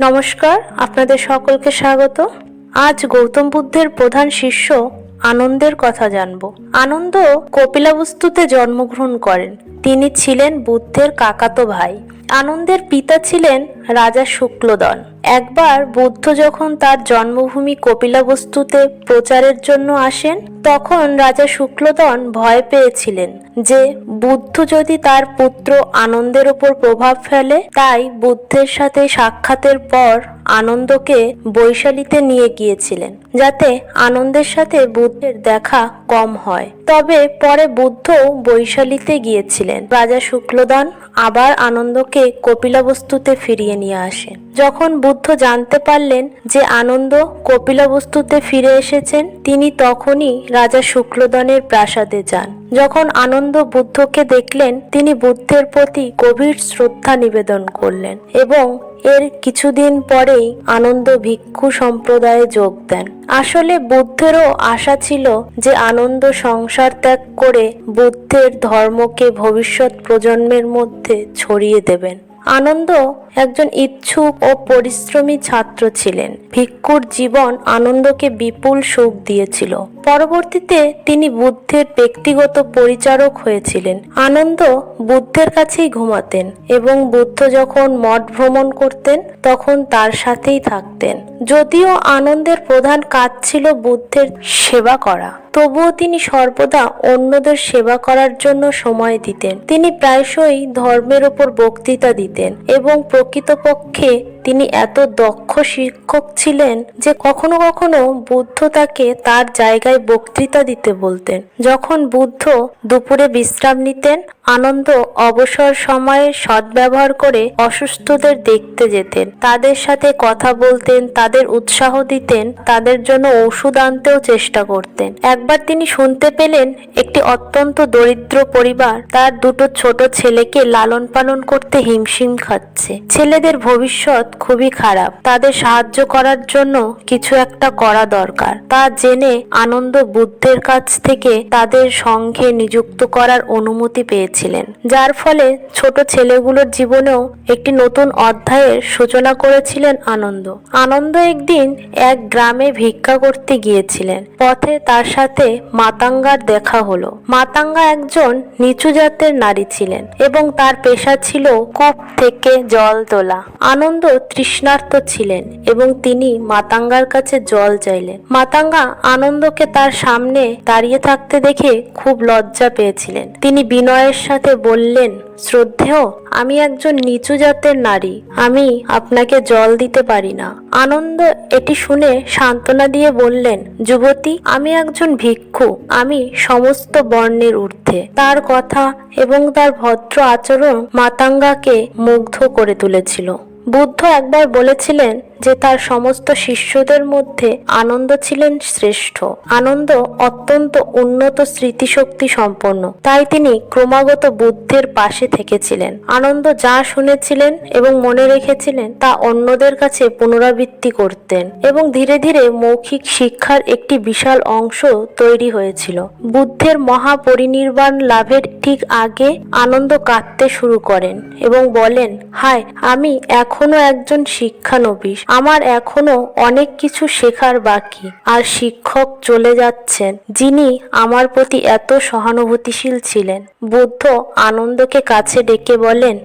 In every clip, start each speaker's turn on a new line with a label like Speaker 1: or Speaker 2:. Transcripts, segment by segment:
Speaker 1: নমস্কার, আপনাদের সকলকে স্বাগত। আজ গৌতম বুদ্ধের প্রধান শিষ্য আনন্দের কথা জানব। আনন্দ কপিলাবস্তুতে জন্মগ্রহণ করেন। তিনি ছিলেন বুদ্ধের কাকাতো ভাই। আনন্দের পিতা ছিলেন রাজা শুক্লদন। একবার বুদ্ধ যখন তার জন্মভূমি কপিলাবস্তুতে প্রচারের জন্য আসেন, তখন রাজা শুক্লদন ভয় পেয়েছিলেন যে বুদ্ধ যদি তার পুত্র আনন্দের ওপর প্রভাব ফেলে, তাই বুদ্ধের সাথে সাক্ষাতের পর আনন্দকে বৈশালীতে নিয়ে গিয়েছিলেন, যাতে আনন্দের সাথে বুদ্ধের দেখা কম হয়। তবে পরে বুদ্ধ বৈশালীতে গিয়েছিলেন। রাজা শুক্লদান আবার আনন্দকে কপিলাবস্তুতে ফিরিয়ে নিয়ে আসেন যখন বুদ্ধ জানতে পারলেন যে আনন্দ কপিলাবস্তুতে ফিরে এসেছেন, তিনি তখনই রাজা শুক্লদানের প্রাসাদে যান। যখন আনন্দ বুদ্ধকে দেখলেন, তিনি বুদ্ধের প্রতি গভীর শ্রদ্ধা নিবেদন করলেন এবং এর কিছুদিন পরেই আনন্দ ভিক্ষু সম্প্রদায়ে যোগ দেন। আসলে বুদ্ধেরও আশা ছিল যে আনন্দ সংসার ত্যাগ করে বুদ্ধের ধর্মকে ভবিষ্যৎ প্রজন্মের মধ্যে ছড়িয়ে দেবেন। আনন্দ একজন ইচ্ছুক ও পরিশ্রমী ছাত্র ছিলেন। ভিক্ষুর জীবন আনন্দকে বিপুল সুখ দিয়েছিল। পরবর্তীতে তিনি বুদ্ধের ব্যক্তিগত পরিচারক হয়েছিলেন। আনন্দ বুদ্ধের কাছেই ঘুমাতেন এবং বুদ্ধ যখন মঠ ভ্রমণ করতেন, তখন তার সাথেই থাকতেন। যদিও আনন্দের প্রধান কাজ ছিল বুদ্ধের সেবা করা। তবুও তিনি সর্বদা অন্যদের সেবা করার জন্য সময় দিতেন। তিনি প্রায়শই ধর্মের ওপর বক্তৃতা দিতেন এবং প্রকৃতপক্ষে তিনি এত দক্ষ শিক্ষক ছিলেন যে কখনো কখনো বুদ্ধ তাকে তার জায়গায় বক্তৃতা দিতে বলতেন। যখন বুদ্ধ দুপুরে বিশ্রাম নিতেন, আনন্দ অবসর সময়ে সদ্ব্যবহার করে অসুস্থদের দেখতে যেতেন। তাদের সাথে কথা বলতেন, তাদের উৎসাহ দিতেন, তাদের জন্য ওষুধ আনতেও চেষ্টা করতেন। একবার তিনি শুনতে পেলেন একটি অত্যন্ত দরিদ্র পরিবার তার দুটো ছোট ছেলেকে লালন পালন করতে হিমশিম খাচ্ছে। ছেলেদের ভবিষ্যৎ খুবই খারাপ। তাদের সাহায্য করার জন্য কিছু একটা করা দরকার। তা জেনে আনন্দ বুদ্ধের কাছ থেকে তাদের সঙ্গে নিযুক্ত করার অনুমতি পেয়েছিলেন, যার ফলে ছোট ছেলেগুলোর জীবনেও একটি নতুন অধ্যায়ের সূচনা করেছিলেন আনন্দ। আনন্দ একদিন এক গ্রামে ভিক্ষা করতে গিয়েছিলেন। পথে তার সাথে মাতাঙ্গার দেখা হলো। মাতাঙ্গা একজন নিচু জাতের নারী ছিলেন এবং তার পেশা ছিল কূপ থেকে জল তোলা। আনন্দ তৃষ্ণার্ত ছিলেন এবং তিনি মাতাঙ্গার কাছে জল চাইলেন। মাতাঙ্গা আনন্দকে তার সামনে দাঁড়িয়ে থাকতে দেখে খুব লজ্জা পেয়েছিলেন। তিনি বিনয়ের সাথে বললেন, শ্রদ্ধেয়, আমি একজন নিচু জাতের নারী। আমি আপনাকে জল দিতে পারি না। আনন্দ এটি শুনে সান্ত্বনা দিয়ে বললেন, যুবতী, আমি একজন ভিক্ষু। আমি সমস্ত বর্ণের ঊর্ধ্বে। তার কথা এবং তার ভদ্র আচরণ মাতাঙ্গাকে মুগ্ধ করে তুলেছিল। বুদ্ধ একবার বলেছিলেন যে তার সমস্ত শিষ্যদের মধ্যে আনন্দ ছিলেন শ্রেষ্ঠ। আনন্দ অত্যন্ত উন্নত স্মৃতিশক্তি সম্পন্ন। তাই তিনি ক্রমাগত বুদ্ধের পাশে থেকেছিলেন। আনন্দ যা শুনেছিলেন এবং মনে রেখেছিলেন তা অন্যদের কাছে পুনরাবৃত্তি করতেন এবং ধীরে ধীরে মৌখিক শিক্ষার একটি বিশাল অংশ তৈরি হয়েছিল। বুদ্ধের মহাপরিনির্বাণ লাভের ঠিক আগে আনন্দ কাঁদতে শুরু করেন এবং বলেন, হায়, আমি এখনও একজন শিক্ষানবিশ। আমার এখনও অনেক কিছু শেখার বাকি, আর শিক্ষক চলে যাচ্ছেন, যিনি আমার প্রতি এত সহানুভূতিশীল ছিলেন। বুদ্ধ আনন্দকে কাছে ডেকে বলেন,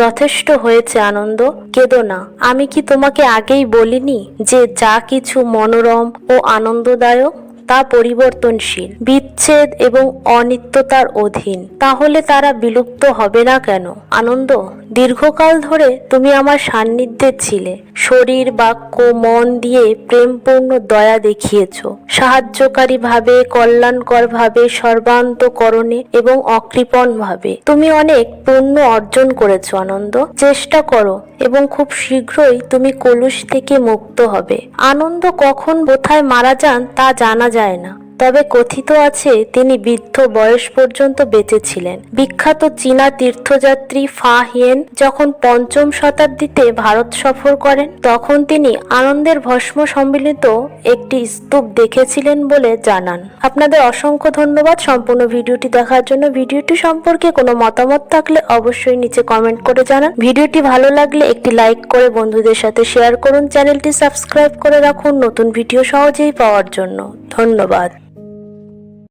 Speaker 1: যথেষ্ট হয়েছে আনন্দ, কেঁদো না। আমি কি তোমাকে আগেই বলিনি যে যা কিছু মনোরম ও আনন্দদায়ক? তা পরিবর্তনশীল, বিচ্ছেদ এবং অনিত্যতার অধীন। তাহলে তারা বিলুপ্ত হবে না কেন? আনন্দ, দীর্ঘকাল ধরে তুমি আমার সান্নিধ্যে ছিলে। শরীর, বাক্য, মন দিয়ে প্রেমপূর্ণ দয়া দেখিয়েছ। সাহায্যকারী ভাবে কল্যাণকর ভাবে সর্বান্তকরণে এবং অকৃপণ ভাবে তুমি অনেক পুণ্য অর্জন করেছ, আনন্দ। চেষ্টা করো এবং খুব শীঘ্রই তুমি কলুষ থেকে মুক্ত হবে। আনন্দ কখন কোথায় মারা যান তা জানা যায় না। তবে কথিত আছে, তিনি বৃদ্ধ বয়স পর্যন্ত বেঁচে ছিলেন বিখ্যাত চীনা তীর্থযাত্রী ফা হিয়েন যখন পঞ্চম শতাব্দীতে ভারত সফর করেন, তখন তিনি আনন্দের ভস্ম সম্মিলিত একটি স্তূপ দেখেছিলেন বলে জানান। আপনাদের অসংখ্য ধন্যবাদ সম্পূর্ণ ভিডিওটি দেখার জন্য। ভিডিওটি সম্পর্কে কোনো মতামত থাকলে অবশ্যই নিচে কমেন্ট করে জানান। ভিডিওটি ভালো লাগলে একটি লাইক করে বন্ধুদের সাথে শেয়ার করুন। চ্যানেলটি সাবস্ক্রাইব করে রাখুন। নতুন ভিডিও সহজেই পাওয়ার জন্য। ধন্যবাদ।